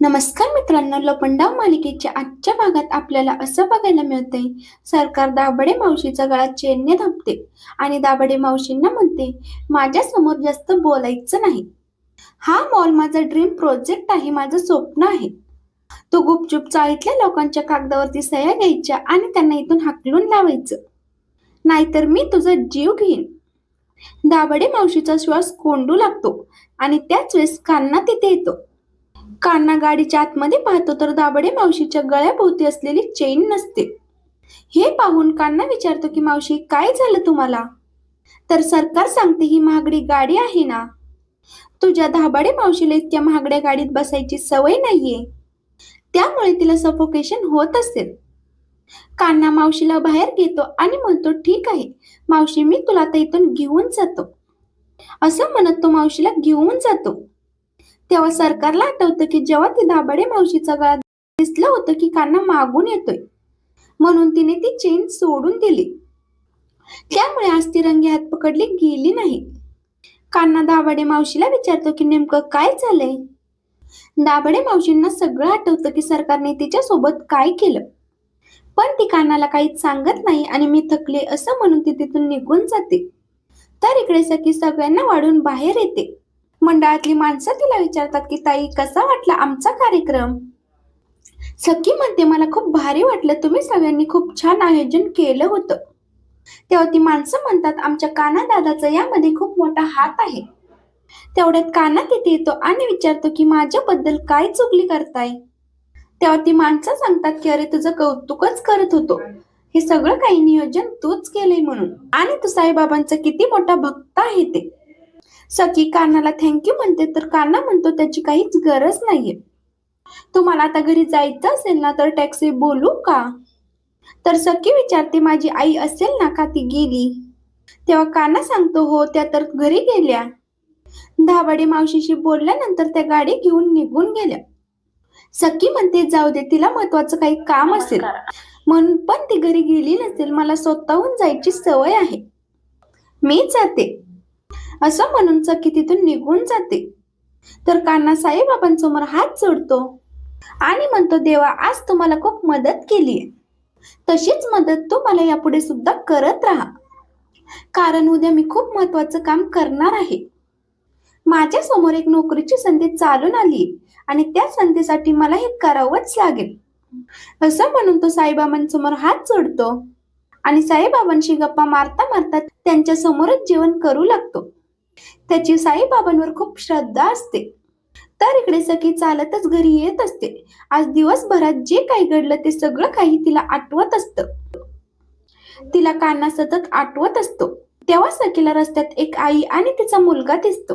नमस्कार मित्रांनो लपंडाव मालिकेच्या आजच्या भागात आपल्याला असं बघायला मिळतंय सरकार दाबडे मावशीचा गळा चेनने दाबते आणि दाबडे मावशींना म्हणते माझ्यासमोर जास्त बोलायचं नाही. हा मॉल माझा ड्रीम प्रोजेक्ट आहे माझं स्वप्न आहे. तो गुपचूप चाळीतल्या लोकांच्या कागदावरती सह्या घ्यायच्या आणि त्यांना इथून हाकलून लावायचं. नाहीतर मी तुझा जीव घेईन. दाबडे मावशीचा श्वास कोंडू लागतो आणि त्याच वेळेस कान्ना तिथे येतो. कान्हा गाडीच्या आतमध्ये पाहतो तर दाबडे मावशीच्या गळ्याभोवती असलेली चेन नसते. हे पाहून कान्हा विचारतो की मावशी काय झालं तुम्हाला? तर सरकार सांगते ही महागडी गाडी आहे ना. तुझ्या धाबाडे मावशीला इतक्या महागड्या गाडीत बसायची सवय नाहीये. त्यामुळे तिला सफोकेशन होत असेल. कान्हा मावशीला बाहेर घेतो आणि म्हणतो ठीक आहे मावशी मी तुला आता इथून घेऊन जातो. असं म्हणत तो मावशीला घेऊन जातो. तेव्हा सरकारला आठवतं की जेव्हा ती दाबडे मावशीचा गळा दिसलं होतं की कान्हा मागून येतोय. म्हणून तिने ती चेन सोडून दिली. त्यामुळे आज ती रंगी हात पकडली गेली नाही. कान्हा दाभाडे मावशीला विचारतो की नेमकं काय झालंय? दाभाडे मावशींना सगळं आठवतं की सरकारने तिच्या सोबत काय केलं. पण ती कानाला काहीच सांगत नाही आणि मी थकले असं म्हणून ती तिथून निघून जाते. तर इकडे सखी सगळ्यांना वाढून बाहेर येते. मंडळातली माणसं तिला विचारतात की ताई कसा वाटला आमचा कार्यक्रम? सखी म्हणते मला खूप भारी वाटलं. तुम्ही सगळ्यांनी खूप छान आयोजन केलं होतं. तेव्हा ती माणसं म्हणतात आमच्या काना दादाचा यामध्ये खूप मोठा हात आहे. तेवढ्यात काना तिथे येतो आणि विचारतो की माझ्याबद्दल काय चुकली करताय? तेव्हा ती माणसं सांगतात की अरे तुझं कौतुकच करत होतो. हे सगळं काही नियोजन तूच केलंय म्हणून. आणि तू साईबाबांचा किती मोठा भक्त आहे ते. सखी कानाला थँक्यू म्हणते तर काना म्हणतो त्याची काहीच गरज नाहीये. तुम्हाला आता घरी जायचं असेल ना तर टॅक्सी बोलू का? तर सखी विचारते माझी आई असेल ना का ती गेली? तेव्हा काना सांगतो हो त्या तर घरी गेल्या. धाबाडी मावशीशी बोलल्यानंतर त्या गाडी घेऊन निघून गेल्या. सखी म्हणते जाऊ दे तिला महत्वाचं काही काम असेल. म्हणून पण ती घरी गेली नसेल मला स्वतःहून जायची सवय आहे. मी जाते. असं म्हणून चकी तिथून निघून जाते. तर कान्हा साईबाबांसमोर हात जोडतो आणि म्हणतो देवा आज तुम्हाला खूप मदत केली तशीच मदत तू मला यापुढे सुद्धा करत राहा. कारण उद्या मी खूप महत्वाचं काम करणार आहे. माझ्यासमोर एक नोकरीची संधी चालून आली आणि त्या संधीसाठी मला हे करावंच लागेल. असं म्हणून तो साईबाबांसमोर हात जोडतो आणि साईबाबांशी गप्पा मारता मारता त्यांच्या समोरच जेवण करू लागतो. त्याची साईबाबांवर खूप श्रद्धा असते. तर इकडे सखी चालतच घरी येत असते. आज दिवसभरात जे काही घडलं ते सगळं काही तिला आठवत असतं. तिला कान्हा सतत आठवत असतो. तेव्हा सखीला रस्त्यात एक आई आणि तिचा मुलगा दिसतो.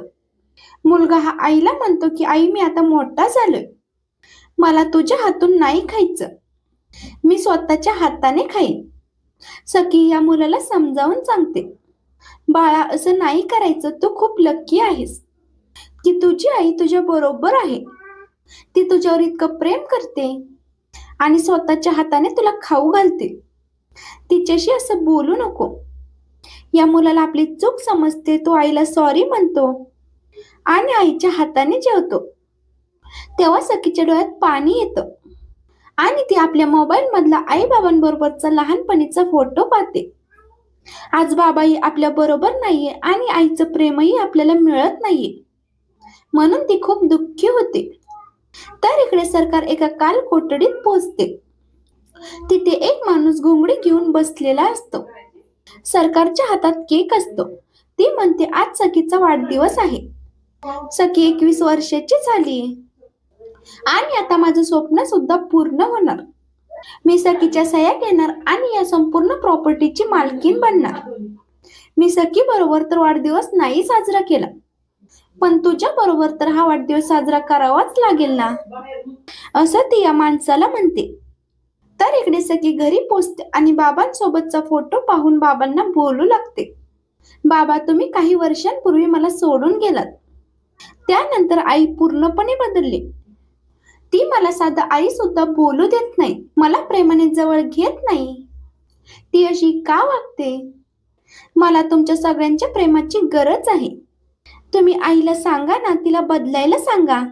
मुलगा हा आईला म्हणतो की आई मी आता मोठा झालोय. मला तुझ्या हातून नाही खायचं. मी स्वतःच्या हाताने खाईन. सखी या मुलाला समजावून सांगते. बाळा असं नाही करायचं. तू खूप लक्की आहेस. की तुझी आई तुझ्या बरोबर आहे. ती तुझ्यावर इतकं प्रेम करते आणि स्वतःच्या हाताने तुला खाऊ घालते. तिच्याशी असं बोलू नको. या मुलाला आपली चूक समजते. तो आईला सॉरी म्हणतो आणि आईच्या हाताने जेवतो. तेव्हा सखीच्या डोळ्यात पाणी येतं आणि ती आपल्या मोबाईल मधला आई बाबांबरोबरचा लहानपणीचा फोटो पाहते. आज बाबाही आपल्या बरोबर नाहीये आणि आईचं प्रेमही आपल्याला मिळत नाहीये. म्हणून ती खूप दुःखी होते. तर इकडे सरकार एका काल कोठडीत पोहोचते. तिथे एक माणूस घोंगडी घेऊन बसलेला असतो. सरकारच्या हातात केक असतो. ती म्हणते आज सखीचा वाढदिवस आहे. सखी एकवीस वर्षाची झाली आणि आता माझं स्वप्न सुद्धा पूर्ण होणार. मी सखीच्या सह्या घेणार आणि या संपूर्ण प्रॉपर्टीची मालकीन बनणार. मी सखी बरोबर तर वाढदिवस नाही साजरा केला. पण तुझ्या बरोबर तर हा वाढदिवस साजरा करावाच लागेल ना? असं ती या माणसाला म्हणते. तर इकडे सखी घरी पोचते आणि बाबांसोबतचा फोटो पाहून बाबांना बोलू लागते. बाबा तुम्ही काही वर्षांपूर्वी मला सोडून गेलात. त्यानंतर आई पूर्णपणे बदलली. ती मला साधं आई सुद्धा बोलू देत नाही मला प्रेमाने जवळ घेत नाही. ती अशी का वागते? मला तुमच्या सगळ्यांच्या प्रेमाची गरज आहे. तुम्ही आईला सांगा ना तिला बदलायला सांगा.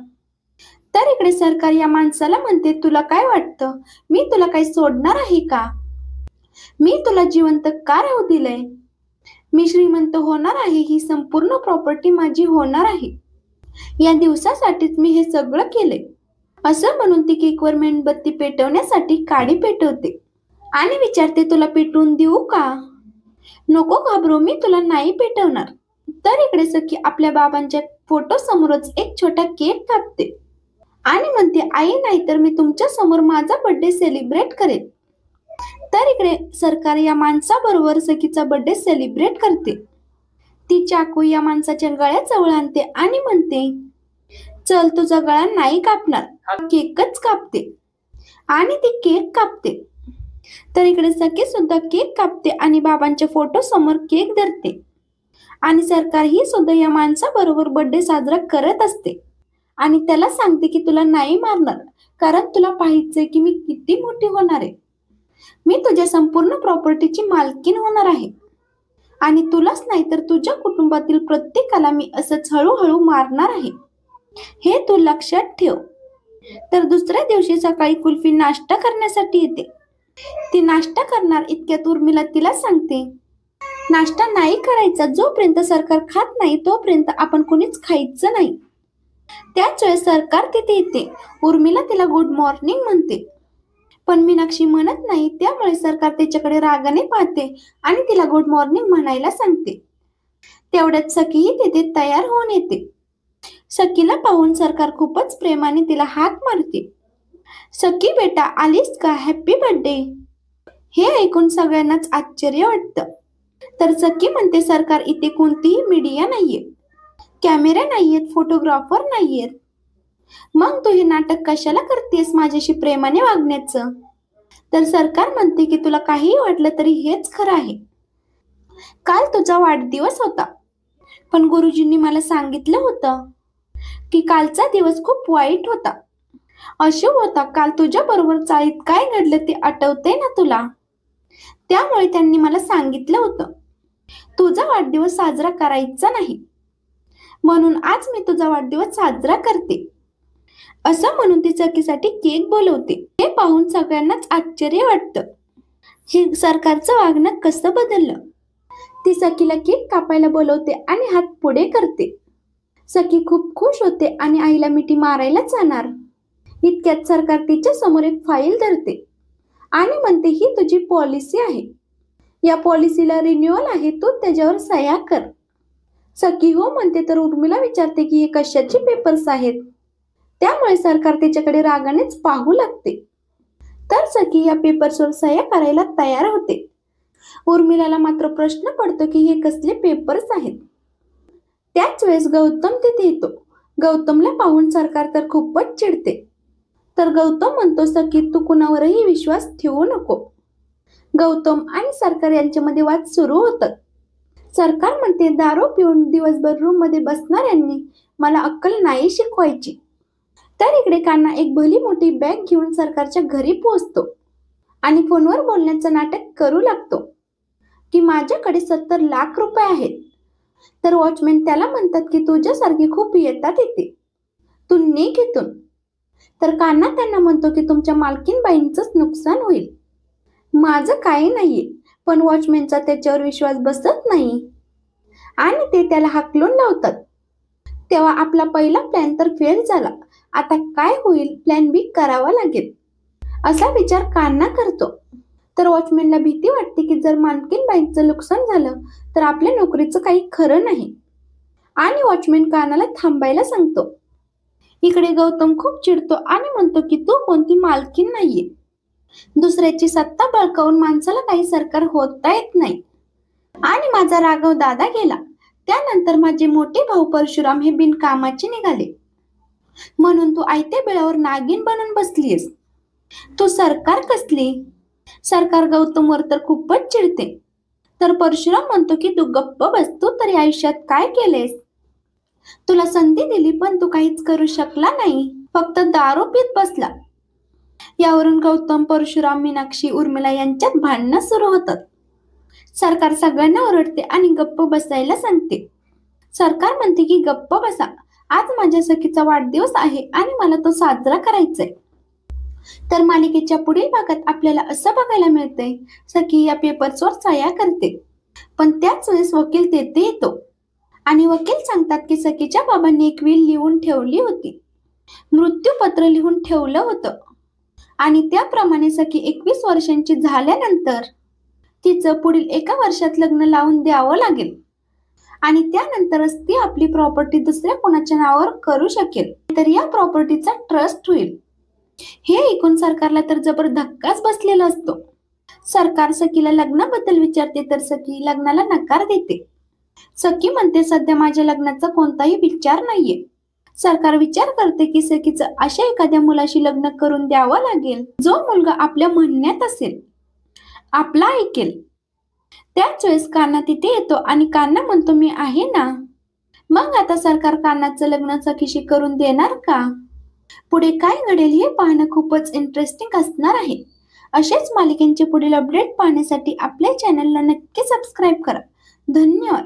तर इकडे सरकार या माणसाला म्हणते तुला काय वाटतं? मी तुला काही सोडणार आहे का? मी तुला जिवंत का राहू दिलंय? मी श्रीमंत होणार आहे ही संपूर्ण प्रॉपर्टी माझी होणार आहे. या दिवसासाठीच मी हे सगळं केलंय. असं म्हणून ती केकवर मेणबत्ती पेटवण्यासाठी काडी पेटवते. आणि विचारते तुला पेटवून देऊ का? नको घाबरू मी तुला नाही पेटवणार. तर इकडे सखी आपल्या बाबांच्या फोटो समोरच एक छोटा केक कापते. आणि म्हणते आई नाही तर मी तुमच्यासमोर माझा बर्थडे सेलिब्रेट करेन. तर इकडे सरकार या माणसाबरोबर सखीचा बर्थडे सेलिब्रेट करते. ती चाकू या माणसाच्या गळ्याजवळ आणते आणि म्हणते चल तुझा गळा नाही कापणार. केकच कापते. आणि ती केक कापते. तर इकडे सखी सुद्धा केक कापते आणि बाबांच्या फोटो समोर केक धरते. आणि सरकार ही सुद्धा या माणसाबरोबर बर्थडे साजरा करत असते. आणि त्याला सांगते की तुला नाही मारणार. कारण तुला पाहिजे की मी किती मोठी होणार आहे. मी तुझ्या संपूर्ण प्रॉपर्टीची मालकीन होणार आहे. आणि तुलाच नाही तर तुझ्या कुटुंबातील प्रत्येकाला मी असंच हळूहळू मारणार आहे. हे तू लक्षात ठेव. तर दुसऱ्या दिवशी सकाळी कुल्फी नाश्ता करण्यासाठी येते. ती नाश्ता करणार इतक्यात उर्मिला तिला सांगते. नाश्ता नाही करायचा जोपर्यंत सरकार खात नाही तोपर्यंत आपण कोणीच खायचं नाही. त्याच वेळेस सरकार तिथे येते. उर्मिला तिला गुड मॉर्निंग म्हणते. पण मीनाक्षी म्हणत नाही त्यामुळे सरकार तिच्याकडे रागाने पाहते आणि तिला गुड मॉर्निंग म्हणायला सांगते. तेवढ्यात सखीही तिथे तयार होऊन येते. सखीला पाहून सरकार खूपच प्रेमाने तिला हाक मारते. सखी बेटा आलीस का? हॅपी बर्थडे हे ऐकून सगळ्यांनाच आश्चर्य वाटतं. तर सखी म्हणते सरकार इथे कोणतीही मीडिया नाहीये. कॅमेरा नाहीयेत फोटोग्राफर नाहीयेत. मग तू हे नाटक कशाला करतेस माझ्याशी प्रेमाने वागण्याचं? तर सरकार म्हणते की तुला काहीही वाटलं तरी हेच खरं आहे. काल तुझा वाढदिवस होता. पण गुरुजींनी मला सांगितलं होतं की कालचा दिवस खूप वाईट होता. अशुभ होता काल तुझ्या बरोबर चाळीत काय घडलं ते आठवते ना तुला? त्यामुळे त्यांनी मला सांगितलं होतं. तुझा वाढदिवस साजरा करायचा नाही. म्हणून आज मी तुझा वाढदिवस साजरा करते. असं म्हणून ती चकीसाठी केक बोलवते. हे पाहून सगळ्यांनाच आश्चर्य वाटतं. हे सरकारचं वागणं कसं बदललं? ती सखीला केक कापायला बोलवते आणि हात पुढे करते. सखी खूप खुश होते आणि आईला मिठी मारायला जाणार. इतक्यात सरकार तिच्या समोर एक फाईल धरते आणि म्हणते ही तुझी पॉलिसी आहे. या पॉलिसीला रिन्युअल आहे तू त्याच्यावर सह्या कर. सखी हो म्हणते तर उर्मिला विचारते की हे कशाचे पेपर्स आहेत? त्यामुळे सरकार तिच्याकडे रागानेच पाहू लागते. तर सखी या पेपर्सवर सह्या करायला तयार होते. उर्मिलाला मात्र प्रश्न पडतो की हे कसले पेपर्स आहेत? त्याच वेळेस गौतम तिथे येतो. गौतमला पाहून सरकार तर खूपच चिडते. तर गौतम म्हणतो सखी तू कुणावरही विश्वास ठेवू नको. गौतम आणि सरकार यांच्यामध्ये वाद सुरू होतात. सरकार म्हणते दारू पिऊन दिवसभर रूममध्ये बसणाऱ्यांनी मला अक्कल नाही शिकवायची. तर इकडे कान्हा एक भली मोठी बॅग घेऊन सरकारच्या घरी पोहोचतो. आणि फोनवर बोलण्याचं नाटक करू लागतो. की माझ्याकडे सत्तर लाख रुपये आहेत. तर वॉचमॅन त्याला म्हणतात की तुझ्यासारखी खूप येतात येते तू निघ इथून. तर कान्हा त्यांना म्हणतो की तुमच्या मालकीनबाईंचंच नुकसान होईल. माझं काही नाहीये पण वॉचमॅनचा त्याच्यावर विश्वास बसत नाही. आणि ते त्याला हाकलून लावतात. तेव्हा आपला पहिला प्लॅन तर फेल झाला. आता काय होईल प्लॅन बी करावा लागेल. असा विचार कान्हा करतो. तर वॉचमॅनला भीती वाटते की जर मालकीनबाईंचं नुकसान झालं तर आपल्या नोकरीचं काही खरं नाही. आणि वॉचमॅन कानाला थांबायला सांगतो. इकडे गौतम खूप चिडतो आणि म्हणतो की तू कोणती मालकीन नाहीये. दुसऱ्याची सत्ता बळकावून माणसाला काही सरकार होता येत नाही. आणि माझा राघव दादा गेला. त्यानंतर माझे मोठे भाऊ परशुराम हे बिनकामाचे निघाले. म्हणून तू आयत्या बेळावर नागिन बनून बसलीस तू सरकार कसली? सरकार गौतमवर तर खूपच चिडते. तर परशुराम म्हणतो की तू गप्प बसतो तर तरी आयुष्यात काय केलेस तुला संधी दिली पण तू काहीच करू शकला नाही. फक्त दारू पीत बसला. यावरून गौतम परशुराम मीनाक्षी उर्मिला यांच्यात भांडणं सुरू होतात. सरकार सगळ्यांना ओरडते आणि गप्प बसायला सांगते. सरकार म्हणते की गप्प बसा. आज माझ्या सखीचा वाढदिवस आहे आणि मला तो साजरा करायचा आहे तर मालिकेच्या पुढील भागात आपल्याला असं बघायला मिळतंय सखी या पेपर्सवर सह्या करते. पण त्याच वेळेस वकील तेथे येतो. आणि वकील सांगतात की सखीच्या बाबांनी एक विल लिहून ठेवली होती. मृत्यूपत्र लिहून ठेवलं होतं. आणि त्याप्रमाणे सखी एकवीस वर्षांची झाल्यानंतर तिचं पुढील एका वर्षात लग्न लावून द्यावं लागेल. आणि त्यानंतरच ती आपली प्रॉपर्टी दुसऱ्या कोणाच्या नावावर करू शकेल. तर या प्रॉपर्टीचा ट्रस्ट होईल. हे ऐकून सरकारला तर जबर धक्काच बसलेला असतो. सरकार सखीला लग्नाबद्दल विचारते तर सखी लग्नाला नकार देते. सखी म्हणते सध्या माझ्या लग्नाचा कोणताही विचार नाहीये. सरकार विचार करते की सखीचं अशा एखाद्या मुलाशी लग्न करून द्यावं लागेल जो मुलगा आपल्या म्हणण्यात असेल आपला ऐकेल. त्याच वेळेस कान्हा तिथे येतो आणि कान्हा म्हणतो मी आहे ना? मग आता सरकार कान्हाचं लग्न सखीशी करून देणार का? पुढे काय घडेल हे पाहणं खूपच इंटरेस्टिंग असणार आहे. असेच मालिकेंचे पुढील अपडेट पाहण्यासाठी आपल्या चॅनलला नक्की सबस्क्राईब करा. धन्यवाद.